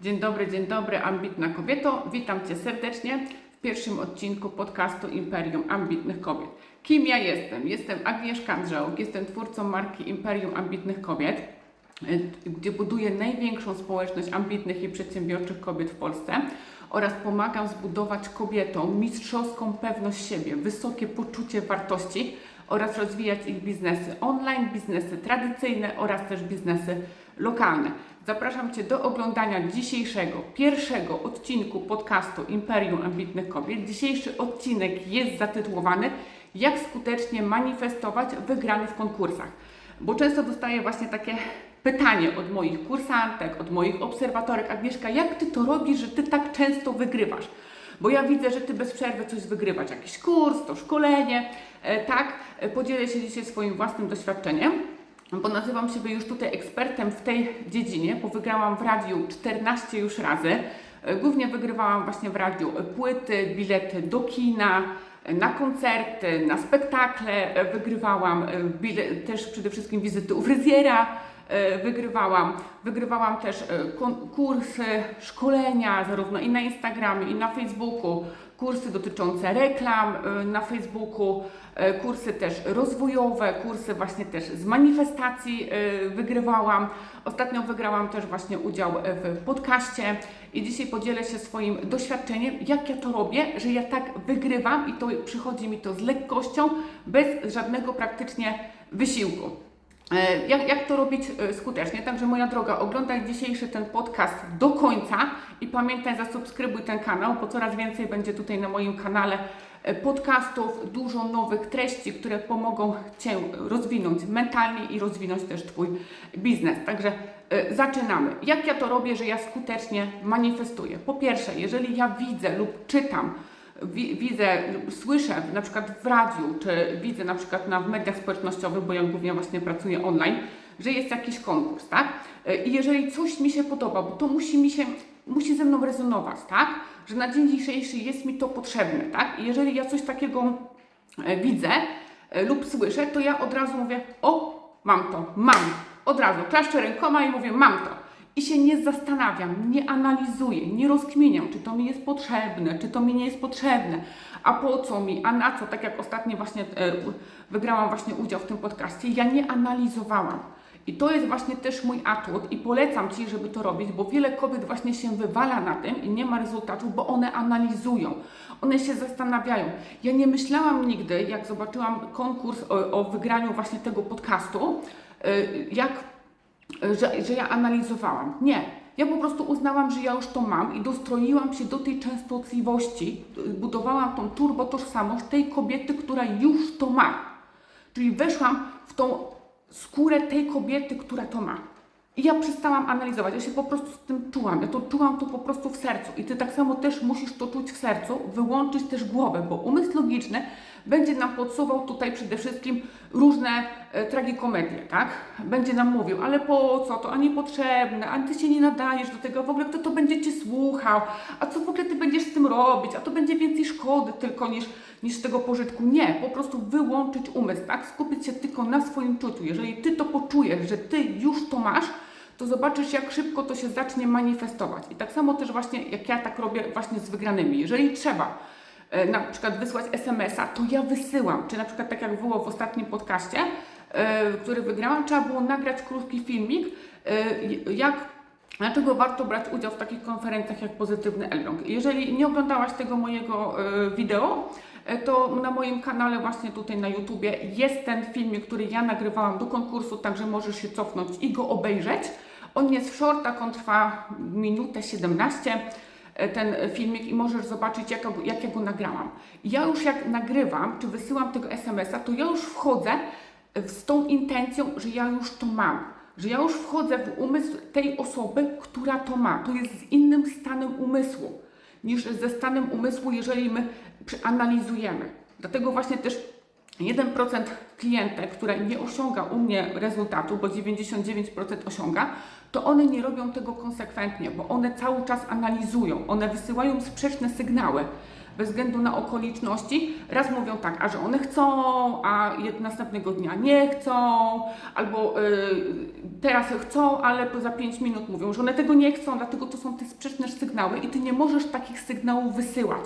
Dzień dobry, dzień dobry, ambitna kobieto. Witam Cię serdecznie w pierwszym odcinku podcastu Imperium Ambitnych Kobiet. Kim ja jestem? Jestem Agnieszka Andrzełk, jestem twórcą marki Imperium Ambitnych Kobiet, y, gdzie buduję największą społeczność ambitnych i przedsiębiorczych kobiet w Polsce oraz pomagam zbudować kobietom mistrzowską pewność siebie, wysokie poczucie wartości oraz rozwijać ich biznesy online, biznesy tradycyjne oraz też biznesy lokalne. Zapraszam Cię do oglądania dzisiejszego, pierwszego odcinku podcastu Imperium Ambitnych Kobiet. Dzisiejszy odcinek jest zatytułowany Jak skutecznie manifestować wygrany w konkursach. Bo często dostaję właśnie takie pytanie od moich kursantek, od moich obserwatorek, Agnieszka, jak Ty to robisz, że Ty tak często wygrywasz? Bo ja widzę, że Ty bez przerwy coś wygrywasz, jakiś kurs, to szkolenie, tak? E, Podzielę się dzisiaj swoim własnym doświadczeniem bo nazywam siebie już tutaj ekspertem w tej dziedzinie, bo wygrałam w radiu 14 już razy. E, Głównie wygrywałam właśnie w radiu płyty, bilety do kina, e, na koncerty, na spektakle, wygrywałam e, bile, też przede wszystkim wizyty u fryzjera, wygrywałam. Wygrywałam też e, kursy, szkolenia, zarówno i na Instagramie, i na Facebooku, kursy dotyczące reklam e, na Facebooku, e, kursy też rozwojowe, kursy właśnie też z manifestacji e, wygrywałam. Ostatnio wygrałam też właśnie udział e, w podcaście i dzisiaj podzielę się swoim doświadczeniem, jak ja to robię, że ja tak wygrywam i to przychodzi mi to z lekkością, bez żadnego praktycznie wysiłku. E, Jak, jak to robić e, skutecznie? Także moja droga, oglądaj dzisiejszy ten podcast do końca i pamiętaj, zasubskrybuj ten kanał, bo coraz więcej będzie tutaj na moim kanale e, podcastów, dużo nowych treści, które pomogą Cię rozwinąć mentalnie i rozwinąć też Twój biznes. Także zaczynamy. Jak ja to robię, że ja skutecznie manifestuję? Po pierwsze, jeżeli ja widzę lub czytam widzę, słyszę na przykład w radiu, czy widzę na przykład na w mediach społecznościowych, bo ja głównie właśnie pracuję online, że jest jakiś konkurs, tak? I jeżeli coś mi się podoba, bo to musi mi się, musi ze mną rezonować, tak? Że na dzień dzisiejszy jest mi to potrzebne, tak? I jeżeli ja coś takiego e, widzę e, lub słyszę, to ja od razu mówię, o, mam to, mam. Od razu klaszczę rękoma i mówię, mam to i się nie zastanawiam, nie analizuję, nie rozkminiam, czy to mi jest potrzebne, czy to mi nie jest potrzebne, a po co mi, a na co, tak jak ostatnio właśnie e, wygrałam właśnie udział w tym podcaście, ja nie analizowałam. I to jest właśnie też mój atut i polecam Ci, żeby to robić, bo wiele kobiet właśnie się wywala na tym i nie ma rezultatu, bo one analizują, one się zastanawiają. Ja nie myślałam nigdy, jak zobaczyłam konkurs o, o wygraniu właśnie tego podcastu, e, jak że, że ja analizowałam. Nie. Ja po prostu uznałam, że ja już to mam i dostroiłam się do tej częstotliwości, budowałam tą turbotożsamość tej kobiety, która już to ma. Czyli weszłam w tą skórę tej kobiety, która to ma. I ja przestałam analizować, ja się po prostu z tym czułam. Ja to czułam to po prostu w sercu. I ty tak samo też musisz to czuć w sercu, wyłączyć też głowę, bo umysł logiczny będzie nam podsuwał tutaj przede wszystkim różne e, tragikomedie, tak? Będzie nam mówił, ale po co to, a niepotrzebne, a ty się nie nadajesz do tego, w ogóle kto to będzie cię słuchał, a co w ogóle ty będziesz z tym robić, a to będzie więcej szkody tylko niż, niż tego pożytku. Nie, po prostu wyłączyć umysł, tak? Skupić się tylko na swoim czuciu. Jeżeli ty to poczujesz, że ty już to masz, to zobaczysz, jak szybko to się zacznie manifestować. I tak samo też właśnie, jak ja tak robię właśnie z wygranymi. Jeżeli trzeba na przykład wysłać SMS-a, to ja wysyłam. Czy na przykład tak jak było w ostatnim podcaście, e, który wygrałam, trzeba było nagrać krótki filmik, e, jak Dlaczego warto brać udział w takich konferencjach jak Pozytywny Elbląg? Jeżeli nie oglądałaś tego mojego e, wideo, e, to na moim kanale właśnie tutaj na YouTubie jest ten filmik, który ja nagrywałam do konkursu, także możesz się cofnąć i go obejrzeć. On jest w shortach, on trwa minutę 17 e, ten filmik i możesz zobaczyć, jak, jak ja go nagrałam. Ja już jak nagrywam, czy wysyłam tego SMS-a, to ja już wchodzę z tą intencją, że ja już to mam. Że ja już wchodzę w umysł tej osoby, która to ma. To jest z innym stanem umysłu niż ze stanem umysłu, jeżeli my przeanalizujemy. Dlatego właśnie też 1% klientek, która nie osiąga u mnie rezultatu, bo 99% osiąga, to one nie robią tego konsekwentnie, bo one cały czas analizują, one wysyłają sprzeczne sygnały bez względu na okoliczności. Raz mówią tak, a że one chcą, a następnego dnia nie chcą, albo y, teraz chcą, ale za 5 minut mówią, że one tego nie chcą, dlatego to są te sprzeczne sygnały i ty nie możesz takich sygnałów wysyłać.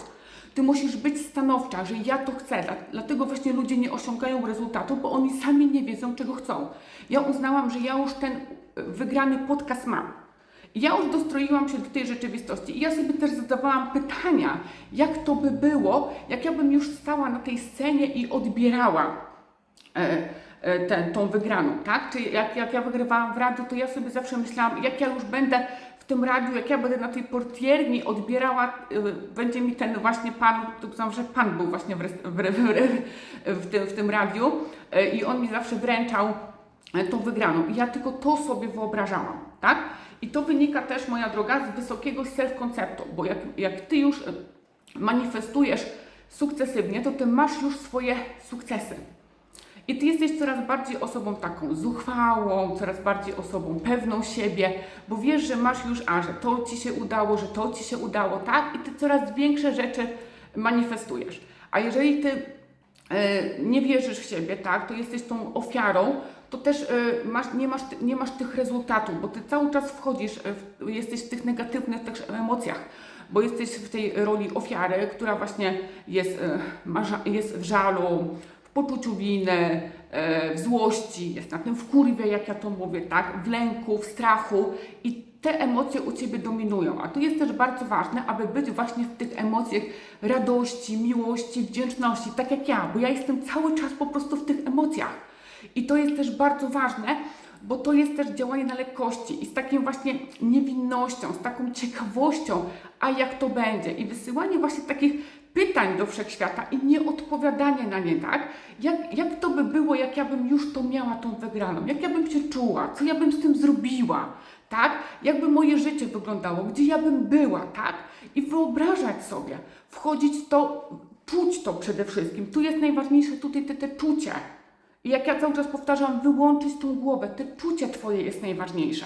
Ty musisz być stanowcza, że ja to chcę. Dla- Dlatego właśnie ludzie nie osiągają rezultatu, bo oni sami nie wiedzą, czego chcą. Ja uznałam, że ja już ten y, wygrany podcast mam. Ja już dostroiłam się do tej rzeczywistości i ja sobie też zadawałam pytania, jak to by było, jak ja bym już stała na tej scenie i odbierała e, e, tę tą wygraną, tak? Czy jak, jak ja wygrywałam w radiu, to ja sobie zawsze myślałam, jak ja już będę w tym radiu, jak ja będę na tej portierni odbierała, e, będzie mi ten właśnie pan, to znam, że pan był właśnie w, w, w, w, tym, w tym radiu e, i on mi zawsze wręczał e, tą wygraną. I ja tylko to sobie wyobrażałam, tak? I to wynika też, moja droga, z wysokiego self-konceptu, bo jak, jak ty już manifestujesz sukcesywnie, to ty masz już swoje sukcesy. I ty jesteś coraz bardziej osobą taką zuchwałą, coraz bardziej osobą pewną siebie, bo wiesz, że masz już, a że to ci się udało, że to ci się udało, tak? I ty coraz większe rzeczy manifestujesz. A jeżeli ty e, nie wierzysz w siebie, tak, to jesteś tą ofiarą, to też e, masz, nie, masz, nie masz tych rezultatów, bo ty cały czas wchodzisz, e, w, jesteś w tych negatywnych też emocjach, bo jesteś w tej roli ofiary, która właśnie jest, jest w żalu, poczuciu winy, e, w złości, jest na tym w kurwie, jak ja to mówię, tak, w lęku, w strachu i te emocje u Ciebie dominują. A tu jest też bardzo ważne, aby być właśnie w tych emocjach radości, miłości, wdzięczności, tak jak ja, bo ja jestem cały czas po prostu w tych emocjach. I to jest też bardzo ważne, bo to jest też działanie na lekkości i z taką właśnie niewinnością, z taką ciekawością, a jak to będzie. I wysyłanie właśnie takich pytań do wszechświata i nieodpowiadanie na nie, tak? Jak, jak to by było, jak ja bym już to miała, tą wygraną? Jak ja bym się czuła? Co ja bym z tym zrobiła? Tak? Jakby moje życie wyglądało? Gdzie ja bym była, tak? I wyobrażać sobie, wchodzić w to, czuć to przede wszystkim. Tu jest najważniejsze tutaj te, te czucie. I jak ja cały czas powtarzam, wyłączyć tą głowę, te czucie Twoje jest najważniejsze.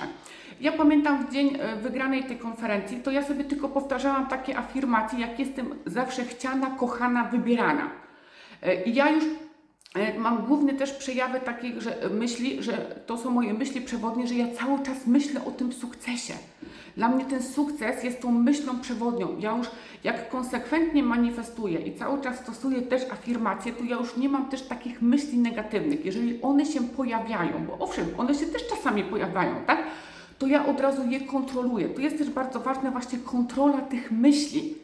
Ja pamiętam w dzień e, wygranej tej konferencji, to ja sobie tylko powtarzałam takie afirmacje, jak jestem zawsze chciana, kochana, wybierana. E, I ja już e, mam główny też przejawy takich że myśli, że to są moje myśli przewodnie, że ja cały czas myślę o tym sukcesie. Dla mnie ten sukces jest tą myślą przewodnią. Ja już jak konsekwentnie manifestuję i cały czas stosuję też afirmacje, to ja już nie mam też takich myśli negatywnych. Jeżeli one się pojawiają, bo owszem, one się też czasami pojawiają, tak? To ja od razu je kontroluję. Tu jest też bardzo ważna właśnie kontrola tych myśli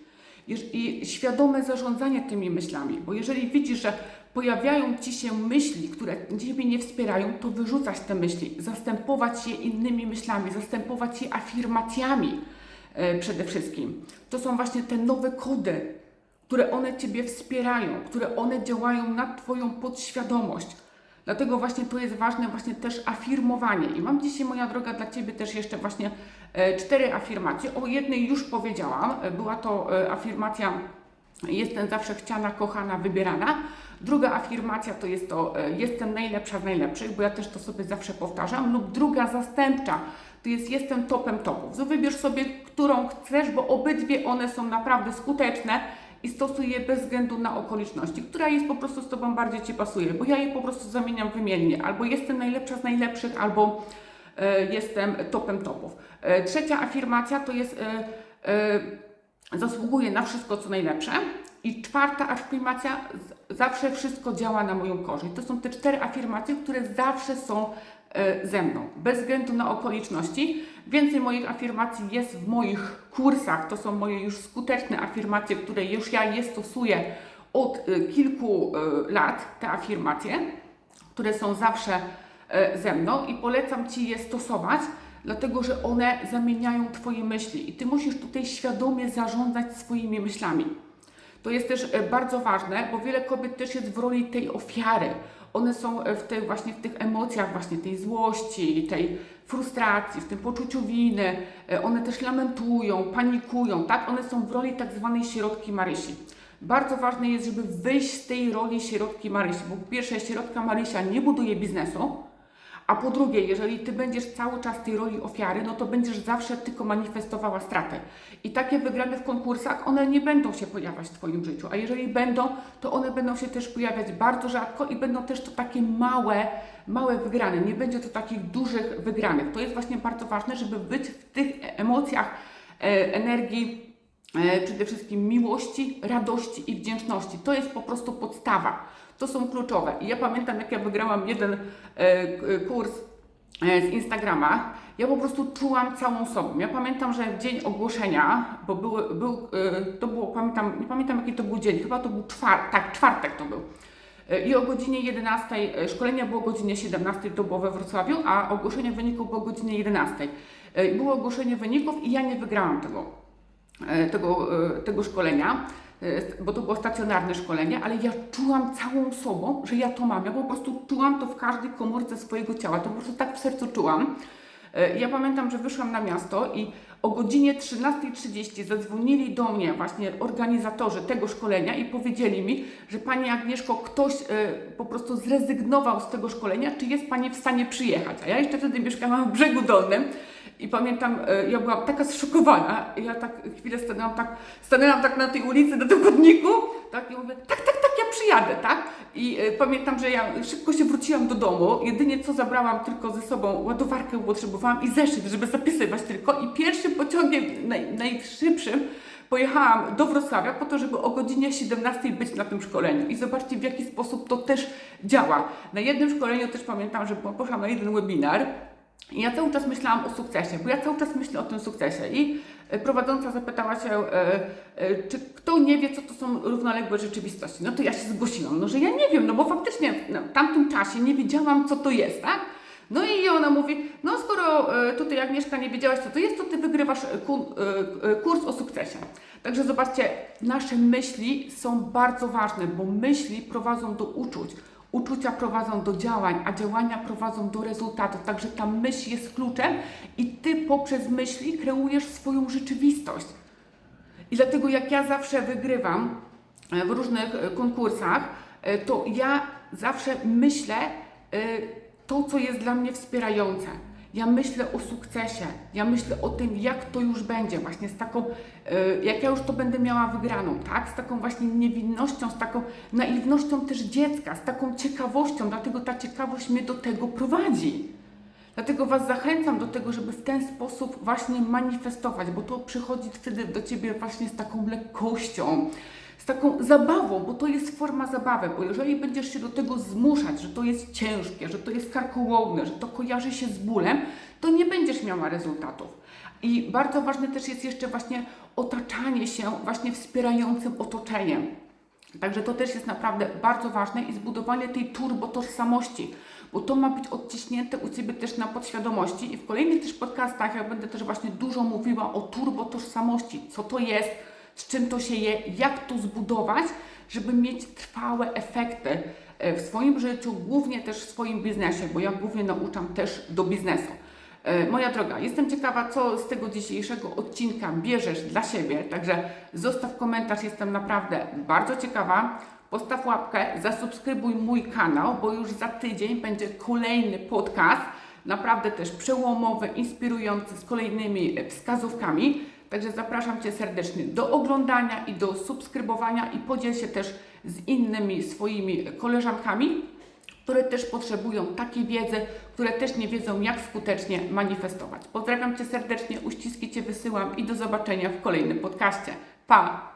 i świadome zarządzanie tymi myślami, bo jeżeli widzisz, że pojawiają ci się myśli, które ciebie nie wspierają, to wyrzucać te myśli, zastępować je innymi myślami, zastępować je afirmacjami e, przede wszystkim. To są właśnie te nowe kody, które one ciebie wspierają, które one działają na twoją podświadomość. Dlatego właśnie to jest ważne, właśnie też afirmowanie. I mam dzisiaj, moja droga, dla Ciebie też jeszcze właśnie e, cztery afirmacje. O jednej już powiedziałam. E, Była to e, afirmacja Jestem zawsze chciana, kochana, wybierana. Druga afirmacja to jest to Jestem najlepsza z najlepszych, bo ja też to sobie zawsze powtarzam. Lub druga zastępcza to jest Jestem topem topów. Wybierz sobie, którą chcesz, bo obydwie one są naprawdę skuteczne i stosuj je bez względu na okoliczności, która jest po prostu z Tobą bardziej Ci pasuje, bo ja je po prostu zamieniam wymiennie. Albo jestem najlepsza z najlepszych, albo e, jestem topem topów. E, trzecia afirmacja to jest e, e, zasługuję na wszystko, co najlepsze. I czwarta afirmacja, zawsze wszystko działa na moją korzyść. To są te cztery afirmacje, które zawsze są ze mną, bez względu na okoliczności. Więcej moich afirmacji jest w moich kursach. To są moje już skuteczne afirmacje, które już ja je stosuję od e, kilku e, lat, te afirmacje, które są zawsze e, ze mną i polecam Ci je stosować, dlatego że one zamieniają Twoje myśli i Ty musisz tutaj świadomie zarządzać swoimi myślami. To jest też e, bardzo ważne, bo wiele kobiet też jest w roli tej ofiary. One są e, w tej, właśnie w tych emocjach, właśnie tej złości, tej frustracji, w tym poczuciu winy. E, One też lamentują, panikują, tak? One są w roli tak zwanej środki Marysi. Bardzo ważne jest, żeby wyjść z tej roli środki Marysi, bo po pierwsze środka Marysia nie buduje biznesu, a po drugie, jeżeli ty będziesz cały czas tej roli ofiary, no to będziesz zawsze tylko manifestowała stratę. I takie wygrane w konkursach, one nie będą się pojawiać w Twoim życiu. A jeżeli będą, to one będą się też pojawiać bardzo rzadko i będą też to takie małe, małe wygrane. Nie będzie to takich dużych wygranych. To jest właśnie bardzo ważne, żeby być w tych emocjach, e, energii, e, przede wszystkim miłości, radości i wdzięczności. To jest po prostu podstawa. To są kluczowe. I ja pamiętam, jak ja wygrałam jeden e, kurs e, z Instagrama, ja po prostu czułam całą sobą. Ja pamiętam, że w dzień ogłoszenia, bo były, był, e, to było, pamiętam, nie pamiętam jaki to był dzień, chyba to był czwartek, tak, czwartek to był. I o godzinie 11, e, szkolenie było o godzinie 17, to było we Wrocławiu, a ogłoszenie wyników było o godzinie 11. E, Było ogłoszenie wyników i ja nie wygrałam tego tego, tego szkolenia, bo to było stacjonarne szkolenie, ale ja czułam całą sobą, że ja to mam. Ja po prostu czułam to w każdej komórce swojego ciała. To po prostu tak w sercu czułam. E, Ja pamiętam, że wyszłam na miasto i o godzinie 13.30 zadzwonili do mnie właśnie organizatorzy tego szkolenia i powiedzieli mi, że Pani Agnieszko, ktoś e, po prostu zrezygnował z tego szkolenia, czy jest Pani w stanie przyjechać? A ja jeszcze wtedy mieszkałam w Brzegu Dolnym i pamiętam, e, ja byłam taka zszokowana. Ja tak chwilę stanęłam tak, stanęłam tak na tej ulicy, na tym chodniku, tak i mówię, tak, tak, tak, ja przyjadę, tak? I e, pamiętam, że ja szybko się wróciłam do domu. Jedynie co zabrałam tylko ze sobą ładowarkę potrzebowałam i zeszyt, żeby zapisywać tylko. I pierwszym pociągiem, naj, najszybszym, pojechałam do Wrocławia po to, żeby o godzinie 17 być na tym szkoleniu. I zobaczcie, w jaki sposób to też działa. Na jednym szkoleniu też pamiętam, że poszłam na jeden webinar i ja cały czas myślałam o sukcesie, bo ja cały czas myślę o tym sukcesie. I e, prowadząca zapytała się, e, e, czy kto nie wie, co to są równoległe rzeczywistości. No to ja się zgłosiłam, no że ja nie wiem, no bo faktycznie w tamtym czasie nie wiedziałam, co to jest, tak? No i ona mówi, no skoro tutaj Agnieszka nie wiedziałaś, co to jest, to ty wygrywasz ku, kurs o sukcesie. Także zobaczcie, nasze myśli są bardzo ważne, bo myśli prowadzą do uczuć. Uczucia prowadzą do działań, a działania prowadzą do rezultatów. Także ta myśl jest kluczem i ty poprzez myśli kreujesz swoją rzeczywistość. I dlatego jak ja zawsze wygrywam e, w różnych e, konkursach, e, to ja zawsze myślę to, co jest dla mnie wspierające. Ja myślę o sukcesie, ja myślę o tym, jak to już będzie, właśnie z taką, e, jak ja już to będę miała wygraną, tak? Z taką właśnie niewinnością, z taką naiwnością też dziecka, z taką ciekawością, dlatego ta ciekawość mnie do tego prowadzi. Dlatego Was zachęcam do tego, żeby w ten sposób właśnie manifestować, bo to przychodzi wtedy do Ciebie właśnie z taką lekkością, z taką zabawą, bo to jest forma zabawy, bo jeżeli będziesz się do tego zmuszać, że to jest ciężkie, że to jest karkołomne, że to kojarzy się z bólem, to nie będziesz miała rezultatów. I bardzo ważne też jest jeszcze właśnie otaczanie się właśnie wspierającym otoczeniem. Także to też jest naprawdę bardzo ważne i zbudowanie tej turbo tożsamości, bo to ma być odciśnięte u Ciebie też na podświadomości i w kolejnych też podcastach ja będę też właśnie dużo mówiła o turbo tożsamości, co to jest, z czym to się je, jak to zbudować, żeby mieć trwałe efekty e, w swoim życiu, głównie też w swoim biznesie, bo ja głównie nauczam też do biznesu. E, Moja droga, jestem ciekawa, co z tego dzisiejszego odcinka bierzesz dla siebie, także zostaw komentarz, jestem naprawdę bardzo ciekawa. Postaw łapkę, zasubskrybuj mój kanał, bo już za tydzień będzie kolejny podcast, naprawdę też przełomowy, inspirujący, z kolejnymi wskazówkami. Także zapraszam Cię serdecznie do oglądania i do subskrybowania i podziel się też z innymi swoimi koleżankami które też potrzebują takiej wiedzy, które też nie wiedzą, jak skutecznie manifestować. Pozdrawiam Cię serdecznie, uściski Cię wysyłam i do zobaczenia w kolejnym podcaście. Pa!